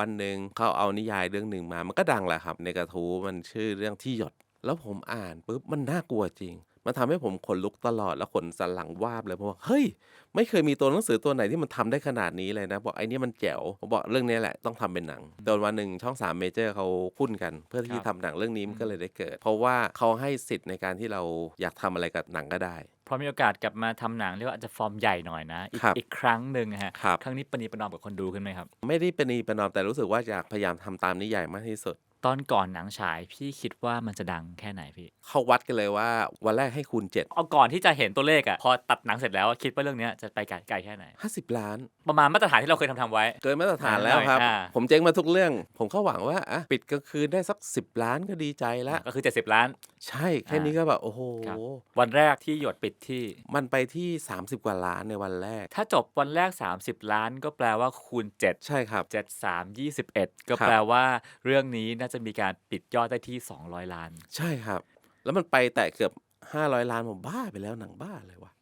วันหนึ่งเขาเอานิยายเรื่องหนึ่งมา มันก็ดังแหละครับ ในกระทู้มันชื่อเรื่องที่หยด แล้วผมอ่านปุ๊บมันน่ากลัวจริง มันทำให้ผมขนลุกตลอดแล้วขนสันหลังวาบเลยเพราะว่าเฮ้ย ไม่เคยมีตัวหนังสือตัวไหนที่มันทำได้ขนาดนี้เลยนะ บอกไอ้นี่มันแจ๋วผมบอกเรื่องนี้แหละต้องทำเป็นหนังจนวันหนึ่งช่องสามเมเจอร์เขาพุ่นกัน เพื่อที่ครับ ทำหนังเรื่องนี้มันก็เลยได้เกิด เพราะว่าเขาให้สิทธิ์ในการที่เราอยากทำอะไรกับหนังก็ได้ พอมีโอกาสกลับมาทำหนังเรียกว่าอาจจะฟอร์มใหญ่หน่อยนะ อีกครับอีกครั้งหนึ่งฮะครับ ครั้งนี้ปณีประนอมกับคนดูขึ้นไหมครับ ไม่ได้เป็นนีประนอมแต่รู้สึกว่าอยากพยายามทำตามนิยายมากที่สุด ตอนก่อนหนังฉายพี่คิดว่ามันจะดังแค่ไหนพี่ เขาวัดกันเลยว่าวันแรกให้คูณ7เอาก่อนที่จะเห็นตัวเลขอะพอตัดหนังเสร็จแล้วอะคิดว่าเรื่องเนี้ยจะไปไกลไกลแค่ไหน50ล้าน ประมาณมาตรฐานที่เราเคยทำทำไว้ เกินมาตรฐานแล้วครับ อ่า ผมเจ๊งมาทุกเรื่อง ผมก็หวังว่าอะปิดกลางคืนได้สัก10ล้านก็ดีใจแล้ว ก็คือ 70 ล้าน ใช่แค่นี้ก็แบบ โอ้โห ครับ วันแรกที่หยดปิดที่ มันไปที่ 30 กว่าล้านในวันแรก ถ้าจบวันแรก 30 ล้านก็แปลว่าคูณ7 ใช่ครับ 7 3 21 ก็ครับ แปลว่าเรื่องนี้น่าจะมีการปิดยอดได้ที่ 200 ล้าน ใช่ครับ แล้วมันไปแตะเกือบ 500 ล้านผมบ้าไปแล้วหนังบ้าเลยวะ